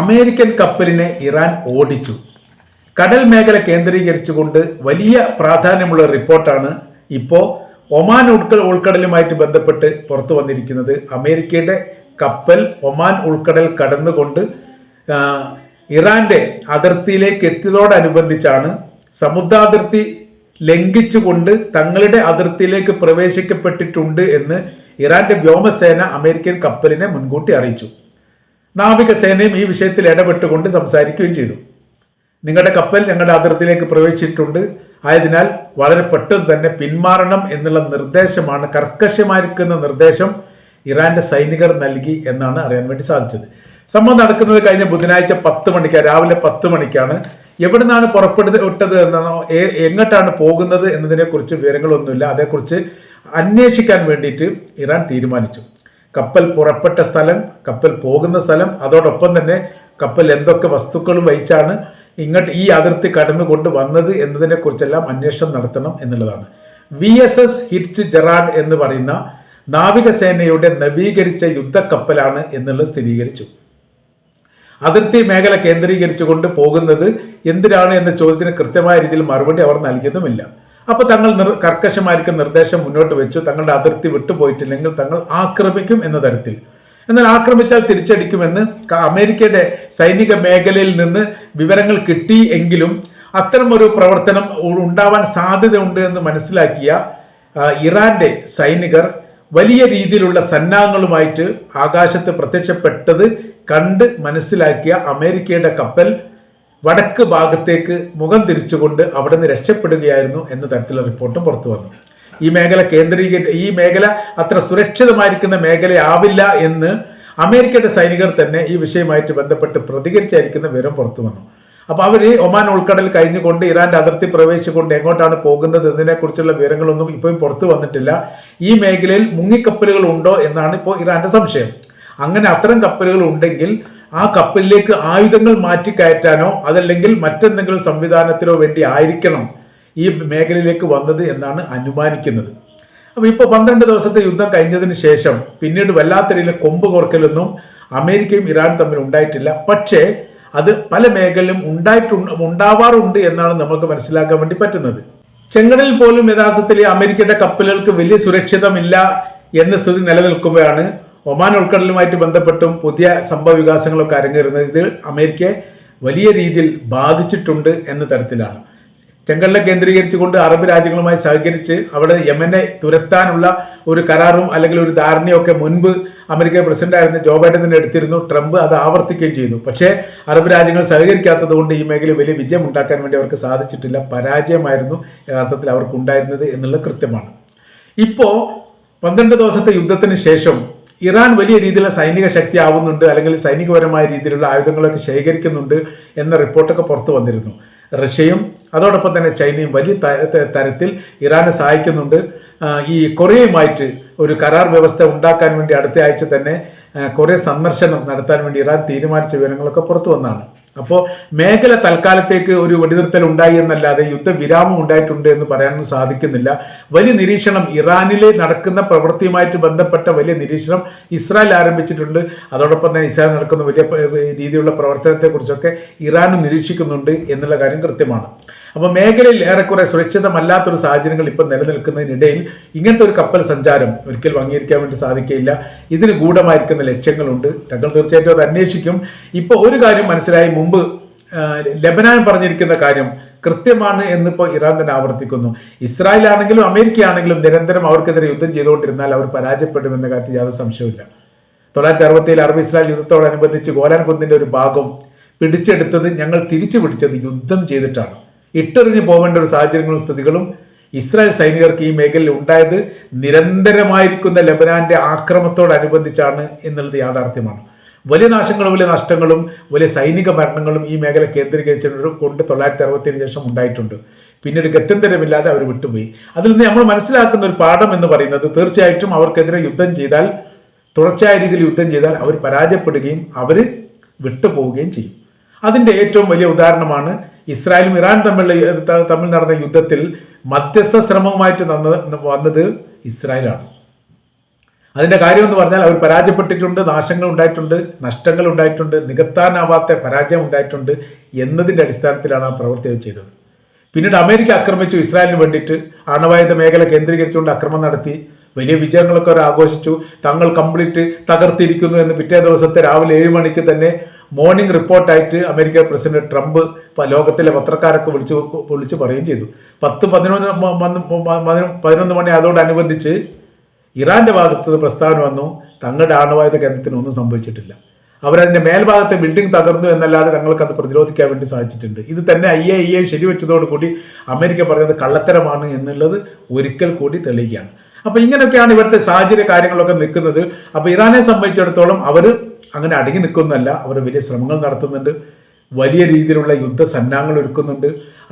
American കപ്പലിനെ Iran ഓടിച്ചു. കടൽ മേഖല കേന്ദ്രീകരിച്ചുകൊണ്ട് വലിയ പ്രാധാന്യമുള്ള റിപ്പോർട്ടാണ് ഇപ്പോൾ ഒമാൻ ഉൾക്ക ഉൾക്കടലുമായിട്ട് ബന്ധപ്പെട്ട് പുറത്തു വന്നിരിക്കുന്നത്. അമേരിക്കയുടെ കപ്പൽ ഒമാൻ ഉൾക്കടൽ കടന്നുകൊണ്ട് ഇറാന്റെ അതിർത്തിയിലേക്ക് എത്തിയതോടനുബന്ധിച്ചാണ് സമുദ്രാതിർത്തി ലംഘിച്ചുകൊണ്ട് തങ്ങളുടെ അതിർത്തിയിലേക്ക് പ്രവേശിക്കപ്പെട്ടിട്ടുണ്ട് എന്ന് ഇറാന്റെ വ്യോമസേന അമേരിക്കൻ കപ്പലിനെ മുൻകൂട്ടി അറിയിച്ചു. നാവികസേനയും ഈ വിഷയത്തിൽ ഇടപെട്ടുകൊണ്ട് സംസാരിക്കുകയും ചെയ്തു. നിങ്ങളുടെ കപ്പൽ ഞങ്ങളുടെ അതിർത്തിയിലേക്ക് പ്രവേശിച്ചിട്ടുണ്ട്. ആയതിനാൽ വളരെ പെട്ടെന്ന് തന്നെ പിന്മാറണം എന്നുള്ള നിർദ്ദേശമാണ് കർക്കശമായിരിക്കുന്ന നിർദ്ദേശം ഇറാന്റെ സൈനികർ നൽകി എന്നാണ് അറിയാൻ വേണ്ടി സാധിച്ചത്. സംഭവം നടക്കുന്നത് കഴിഞ്ഞ ബുധനാഴ്ച പത്ത് മണിക്കാണ് രാവിലെ പത്ത് മണിക്കാണ്. എവിടെ നിന്നാണ് പുറപ്പെടുത്ത് വിട്ടത് എന്നാണോ എങ്ങോട്ടാണ് പോകുന്നത് എന്നതിനെക്കുറിച്ച് വിവരങ്ങളൊന്നുമില്ല. അതേക്കുറിച്ച് അന്വേഷിക്കാൻ വേണ്ടിയിട്ട് ഇറാൻ തീരുമാനിച്ചു. കപ്പൽ പുറപ്പെട്ട സ്ഥലം കപ്പൽ പോകുന്ന സ്ഥലം അതോടൊപ്പം തന്നെ കപ്പൽ എന്തൊക്കെ വസ്തുക്കൾ വഹിച്ചാണ് ഇങ്ങോട്ട് ഈ അതിർത്തി കടന്നുകൊണ്ട് വന്നത് എന്നതിനെ കുറിച്ചെല്ലാം അന്വേഷണം നടത്തണം എന്നുള്ളതാണ്. V S S hits Gerard എന്ന് പറയുന്ന നാവികസേനയുടെ നവീകരിച്ച യുദ്ധക്കപ്പലാണ് എന്നുള്ളത് സ്ഥിരീകരിച്ചു. അതിർത്തി മേഖല കേന്ദ്രീകരിച്ചുകൊണ്ട് പോകുന്നത് എന്തിനാണ് എന്ന ചോദ്യത്തിന് കൃത്യമായ രീതിയിൽ മറുപടി അവർ നൽകിയതുമില്ല. അപ്പോൾ തങ്ങൾ നിർ കർക്കശമായിരിക്കും നിർദ്ദേശം മുന്നോട്ട് വെച്ചു. തങ്ങളുടെ അതിർത്തി വിട്ടുപോയിട്ടില്ലെങ്കിൽ തങ്ങൾ ആക്രമിക്കും എന്ന തരത്തിൽ. എന്നാൽ ആക്രമിച്ചാൽ തിരിച്ചടിക്കുമെന്ന് അമേരിക്കയുടെ സൈനിക മേഖലയിൽ നിന്ന് വിവരങ്ങൾ കിട്ടി എങ്കിലും അത്തരമൊരു പ്രവർത്തനം ഉണ്ടാവാൻ സാധ്യതയുണ്ട് എന്ന് മനസ്സിലാക്കിയ ഇറാന്റെ സൈനികർ വലിയ രീതിയിലുള്ള സന്നാഹങ്ങളുമായിട്ട് ആകാശത്ത് പ്രത്യക്ഷപ്പെട്ടത് കണ്ട് മനസ്സിലാക്കിയ അമേരിക്കയുടെ കപ്പൽ വടക്ക് ഭാഗത്തേക്ക് മുഖം തിരിച്ചുകൊണ്ട് അവിടെ നിന്ന് രക്ഷപ്പെടുകയായിരുന്നു എന്ന തരത്തിലുള്ള റിപ്പോർട്ടും പുറത്തു വന്നു. ഈ മേഖല കേന്ദ്രീകരിച്ച് ഈ മേഖല അത്ര സുരക്ഷിതമായിരിക്കുന്ന മേഖലയാവില്ല എന്ന് അമേരിക്കയുടെ സൈനികർ തന്നെ ഈ വിഷയമായിട്ട് ബന്ധപ്പെട്ട് പ്രതികരിച്ചായിരിക്കുന്ന വിവരം പുറത്തു വന്നു. അപ്പോൾ അവർ ഒമാൻ ഉൾക്കടൽ കഴിഞ്ഞുകൊണ്ട് ഇറാന്റെ അതിർത്തി പ്രവേശിച്ചുകൊണ്ട് എങ്ങോട്ടാണ് പോകുന്നത് എന്നതിനെക്കുറിച്ചുള്ള വിവരങ്ങളൊന്നും ഇപ്പോഴും പുറത്തു വന്നിട്ടില്ല. ഈ മേഖലയിൽ മുങ്ങിക്കപ്പലുകൾ ഉണ്ടോ എന്നാണ് ഇപ്പോൾ ഇറാന്റെ സംശയം. അങ്ങനെ അത്തരം കപ്പലുകൾ ഉണ്ടെങ്കിൽ ആ കപ്പലിലേക്ക് ആയുധങ്ങൾ മാറ്റി കയറ്റാനോ അതല്ലെങ്കിൽ മറ്റെന്തെങ്കിലും സംവിധാനത്തിനോ വേണ്ടി ആയിരിക്കണം ഈ മേഖലയിലേക്ക് വന്നത് എന്നാണ് അനുമാനിക്കുന്നത്. അപ്പോൾ ഇപ്പോൾ പന്ത്രണ്ട് ദിവസത്തെ യുദ്ധം കഴിഞ്ഞതിന് ശേഷം പിന്നീട് വല്ലാത്ത രീതിയിൽ കൊമ്പ് കോർക്കലൊന്നും അമേരിക്കയും ഇറാനും തമ്മിൽ ഉണ്ടായിട്ടില്ല. പക്ഷേ അത് പല മേഖലയിലും ഉണ്ടായിട്ടുണ്ട് ഉണ്ടാവാറുണ്ട് എന്നാണ് നമുക്ക് മനസ്സിലാക്കാൻ വേണ്ടി പറ്റുന്നത്. ചെങ്കടലിൽ പോലും യഥാർത്ഥത്തിൽ അമേരിക്കയുടെ കപ്പലുകൾക്ക് വലിയ സുരക്ഷിതമില്ല എന്ന സ്ഥിതി നിലനിൽക്കുമ്പോഴാണ് ഒമാൻ ഉൾക്കടലുമായിട്ട് ബന്ധപ്പെട്ടും പുതിയ സംഭവ വികാസങ്ങളൊക്കെ അരങ്ങേറുന്നത് ഇത് അമേരിക്കയെ വലിയ രീതിയിൽ ബാധിച്ചിട്ടുണ്ട് എന്ന തരത്തിലാണ്. ചെങ്കടലെ കേന്ദ്രീകരിച്ചുകൊണ്ട് അറബ് രാജ്യങ്ങളുമായി സഹകരിച്ച് അവിടെ യമനെ തുരത്താനുള്ള ഒരു കരാറും അല്ലെങ്കിൽ ഒരു ധാരണയൊക്കെ മുൻപ് അമേരിക്ക പ്രസിഡന്റായിരുന്ന ജോ ബൈഡൻ തന്നെ എടുത്തിരുന്നു. ട്രംപ് അത് ആവർത്തിക്കുകയും ചെയ്തു. പക്ഷേ അറബ് രാജ്യങ്ങൾ സഹകരിക്കാത്തത് കൊണ്ട് ഈ മേഖലയിൽ വലിയ വിജയം ഉണ്ടാക്കാൻ വേണ്ടി അവർക്ക് സാധിച്ചിട്ടില്ല. പരാജയമായിരുന്നു യഥാർത്ഥത്തിൽ അവർക്ക് ഉണ്ടായിരുന്നത് എന്നുള്ളത് കൃത്യമാണ്. ഇപ്പോൾ പന്ത്രണ്ട് ദിവസത്തെ യുദ്ധത്തിന് ശേഷം ഇറാൻ വലിയ രീതിയിലുള്ള സൈനിക ശക്തി ആവുന്നുണ്ട് അല്ലെങ്കിൽ സൈനികപരമായ രീതിയിലുള്ള ആയുധങ്ങളൊക്കെ ശേഖരിക്കുന്നുണ്ട് എന്ന റിപ്പോർട്ടൊക്കെ പുറത്തു വന്നിരുന്നു. റഷ്യയും അതോടൊപ്പം തന്നെ ചൈനയും വലിയ തരത്തിൽ ഇറാനെ സഹായിക്കുന്നുണ്ട്. ഈ കൊറിയയുമായിട്ട് ഒരു കരാർ വ്യവസ്ഥ ഉണ്ടാക്കാൻ വേണ്ടി അടുത്ത ആഴ്ച തന്നെ കുറേ സന്ദർശനം നടത്താൻ വേണ്ടി ഇറാൻ തീരുമാനിച്ച വിവരങ്ങളൊക്കെ പുറത്തു വന്നാണ്. അപ്പോൾ മേഖല തൽക്കാലത്തേക്ക് ഒരു വെടിനിർത്തൽ ഉണ്ടായി എന്നല്ലാതെ യുദ്ധവിരാമം ഉണ്ടായിട്ടുണ്ട് എന്ന് പറയാനൊന്നും സാധിക്കുന്നില്ല. വലിയ നിരീക്ഷണം ഇറാനിലെ നടക്കുന്ന പ്രവൃത്തിയുമായിട്ട് ബന്ധപ്പെട്ട വലിയ നിരീക്ഷണം ഇസ്രായേൽ ആരംഭിച്ചിട്ടുണ്ട്. അതോടൊപ്പം തന്നെ ഇസ്രായേൽ നടക്കുന്ന വലിയ രീതിയിലുള്ള പ്രവർത്തനത്തെക്കുറിച്ചൊക്കെ ഇറാനും നിരീക്ഷിക്കുന്നുണ്ട് എന്നുള്ള കാര്യം കൃത്യമാണ്. അപ്പോൾ മേഖലയിൽ ഏറെക്കുറെ സുരക്ഷിതമല്ലാത്തൊരു സാഹചര്യങ്ങൾ ഇപ്പം നിലനിൽക്കുന്നതിനിടയിൽ ഇങ്ങനത്തെ ഒരു കപ്പൽ സഞ്ചാരം ഒരിക്കലും അംഗീകരിക്കാൻ വേണ്ടി സാധിക്കില്ല ഇതിന് ഗൂഢമായിരിക്കുന്ന ലക്ഷ്യങ്ങളുണ്ട്. തങ്ങൾ തീർച്ചയായിട്ടും അത് അന്വേഷിക്കും. ഇപ്പോൾ ഒരു കാര്യം മനസ്സിലായി. മുമ്പ് ലബനാൻ പറഞ്ഞിരിക്കുന്ന കാര്യം കൃത്യമാണ് എന്നിപ്പോൾ ഇറാൻ തന്നെ ആവർത്തിക്കുന്നു. ഇസ്രായേൽ ആണെങ്കിലും അമേരിക്ക ആണെങ്കിലും നിരന്തരം അവർക്കെതിരെ യുദ്ധം ചെയ്തുകൊണ്ടിരുന്നാൽ അവർ പരാജയപ്പെടുമെന്ന കാര്യത്തിൽ യാതൊരു സംശയമില്ല തൊള്ളായിരത്തി അറുപത്തിയേഴ് അറബ് ഇസ്രായേൽ യുദ്ധത്തോടനുബന്ധിച്ച് ഗോലാൻ കുന്നിന്റെ ഒരു ഭാഗം പിടിച്ചെടുത്തത് ഞങ്ങൾ തിരിച്ചു പിടിച്ചത് യുദ്ധം ചെയ്തിട്ടാണ്. ഇട്ടെറിഞ്ഞു പോകേണ്ട ഒരു സാഹചര്യങ്ങളും സ്ഥിതികളും ഇസ്രായേൽ സൈനികർക്ക് ഈ മേഖലയിൽ ഉണ്ടായത് നിരന്തരമായിരിക്കുന്ന ലബനാന്റെ ആക്രമണത്തോടനുബന്ധിച്ചാണ് എന്നുള്ളത് യാഥാർത്ഥ്യമാണ്. വലിയ നാശങ്ങളും വലിയ നഷ്ടങ്ങളും വലിയ സൈനിക മരണങ്ങളും ഈ മേഖല കേന്ദ്രീകരിച്ചുകൊണ്ട് കൊണ്ട് തൊള്ളായിരത്തി അറുപത്തിയേഴ് ശേഷം ഉണ്ടായിട്ടുണ്ട്. പിന്നീട് ഗത്യന്തരമില്ലാതെ അവർ വിട്ടുപോയി. അതിൽ നിന്ന് നമ്മൾ മനസ്സിലാക്കുന്ന ഒരു പാഠം എന്ന് പറയുന്നത് തീർച്ചയായിട്ടും അവർക്കെതിരെ യുദ്ധം ചെയ്താൽ തുടർച്ചയായ രീതിയിൽ യുദ്ധം ചെയ്താൽ അവർ പരാജയപ്പെടുകയും അവർ വിട്ടുപോവുകയും ചെയ്യും. അതിന്റെ ഏറ്റവും വലിയ ഉദാഹരണമാണ് ഇസ്രായേലും ഇറാൻ തമ്മിലുള്ള ത- തമ്മിൽ നടന്ന യുദ്ധത്തിൽ മധ്യസ്ഥ ശ്രമവുമായിട്ട് വന്നത് ഇസ്രായേലാണ്. അതിന്റെ കാര്യം എന്ന് പറഞ്ഞാൽ അവർ പരാജയപ്പെട്ടിട്ടുണ്ട് നാശങ്ങൾ ഉണ്ടായിട്ടുണ്ട് നഷ്ടങ്ങൾ ഉണ്ടായിട്ടുണ്ട് നികത്താനാവാത്ത പരാജയം ഉണ്ടായിട്ടുണ്ട് എന്നതിന്റെ അടിസ്ഥാനത്തിലാണ് ആ പ്രവൃത്തി ചെയ്തത്. പിന്നീട് അമേരിക്ക ആക്രമിച്ചു ഇസ്രായേലിന് വേണ്ടിയിട്ട് ആണവായുധ മേഖല കേന്ദ്രീകരിച്ചുകൊണ്ട് ആക്രമണം നടത്തി വലിയ വിജയങ്ങളൊക്കെ അവർ ആഘോഷിച്ചു തങ്ങൾ കംപ്ലീറ്റ് തകർത്തിരിക്കുന്നു എന്ന് പിറ്റേ ദിവസത്തെ രാവിലെ ഏഴ് മണിക്ക് തന്നെ മോർണിംഗ് റിപ്പോർട്ടായിട്ട് അമേരിക്ക പ്രസിഡന്റ് ട്രംപ് ലോകത്തിലെ പത്രക്കാരൊക്കെ വിളിച്ച് വിളിച്ച് പറയുകയും ചെയ്തു. പത്ത് പതിനൊന്ന് പതിനൊന്ന് മണി അതോടനുബന്ധിച്ച് ഇറാന്റെ ഭാഗത്ത് പ്രസ്താവന വന്നു. തങ്ങളുടെ ആണവായുധ കേന്ദ്രത്തിന് ഒന്നും സംഭവിച്ചിട്ടില്ല. അവരതിന്റെ മേൽഭാഗത്തെ ബിൽഡിംഗ് തകർന്നു എന്നല്ലാതെ തങ്ങൾക്ക് അത് പ്രതിരോധിക്കാൻ വേണ്ടി സാധിച്ചിട്ടുണ്ട്. ഇത് തന്നെ ഐ എ ഇ ശരിവെച്ചതോടുകൂടി അമേരിക്ക പറയുന്നത് കള്ളത്തരമാണ് എന്നുള്ളത് ഒരിക്കൽ കൂടി തെളിയിക്കുകയാണ്. അപ്പോൾ ഇങ്ങനെയൊക്കെയാണ് ഇവിടുത്തെ സാഹചര്യ കാര്യങ്ങളൊക്കെ നിൽക്കുന്നത്. അപ്പോൾ ഇറാനെ സംബന്ധിച്ചിടത്തോളം അവർ അങ്ങനെ അടങ്ങി നിൽക്കുന്നല്ല അവർ വലിയ ശ്രമങ്ങൾ നടത്തുന്നുണ്ട്. വലിയ രീതിയിലുള്ള യുദ്ധസന്നാഹങ്ങൾ ഒരുക്കുന്നുണ്ട്.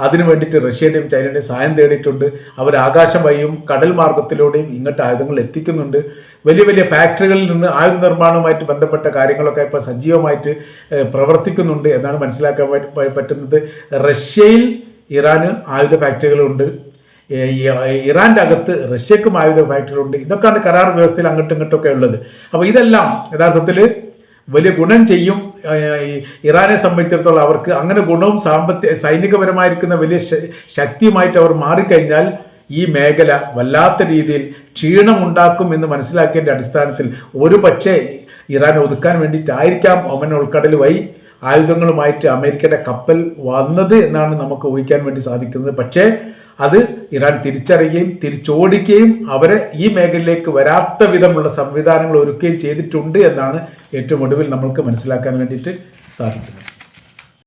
അതിനു വേണ്ടിയിട്ട് റഷ്യയുടെയും ചൈനയുടെയും സഹായം തേടിയിട്ടുണ്ട്. അവർ ആകാശം വഴിയും കടൽ മാർഗത്തിലൂടെയും ഇങ്ങോട്ട് ആയുധങ്ങൾ എത്തിക്കുന്നുണ്ട്. വലിയ വലിയ ഫാക്ടറികളിൽ നിന്ന് ആയുധ നിർമ്മാണവുമായിട്ട് ബന്ധപ്പെട്ട കാര്യങ്ങളൊക്കെ ഇപ്പോൾ സജീവമായിട്ട് പ്രവർത്തിക്കുന്നുണ്ട് എന്നാണ് മനസ്സിലാക്കാൻ പറ്റുന്നത്. റഷ്യയിൽ ഇറാന് ആയുധ ഫാക്ടറികളുണ്ട് ഇറാന്റെ അകത്ത് റഷ്യക്കും ആയുധ ഫാക്ടറികളുണ്ട് ഇതൊക്കെയാണ് കരാർ വ്യവസ്ഥയിൽ അങ്ങോട്ടും ഇങ്ങോട്ടൊക്കെ ഉള്ളത്. അപ്പോൾ ഇതെല്ലാം യഥാർത്ഥത്തിൽ വലിയ ഗുണം ചെയ്യും. ഇറാനെ സംബന്ധിച്ചിടത്തോളം അവർക്ക് അങ്ങനെ ഗുണവും സാമ്പത്തിക സൈനികപരമായിരിക്കുന്ന വലിയ ശക്തിയുമായിട്ട് അവർ മാറിക്കഴിഞ്ഞാൽ ഈ മേഖല വല്ലാത്ത രീതിയിൽ ക്ഷീണമുണ്ടാക്കും എന്ന് മനസ്സിലാക്കിയതിന്റെ അടിസ്ഥാനത്തിൽ ഒരു പക്ഷേ ഇറാനെ ഒതുക്കാൻ വേണ്ടിയിട്ടായിരിക്കാം ഒമൻ ഉൾക്കടൽ ആയുധങ്ങളുമായിട്ട് അമേരിക്കയുടെ കപ്പൽ വന്നത് എന്നാണ് നമുക്ക് ഊഹിക്കാൻ വേണ്ടി സാധിക്കുന്നത്. പക്ഷേ അത് ഇറാൻ തിരിച്ചറിയുകയും തിരിച്ചോടിക്കുകയും അവരെ ഈ മേഖലയിലേക്ക് വരാത്ത വിധമുള്ള സംവിധാനങ്ങൾ ഒരുക്കുകയും ചെയ്തിട്ടുണ്ട് എന്നാണ് ഏറ്റവും ഒടുവിൽ നമ്മൾക്ക് മനസ്സിലാക്കാൻ വേണ്ടിയിട്ട് സാധിക്കുന്നത്.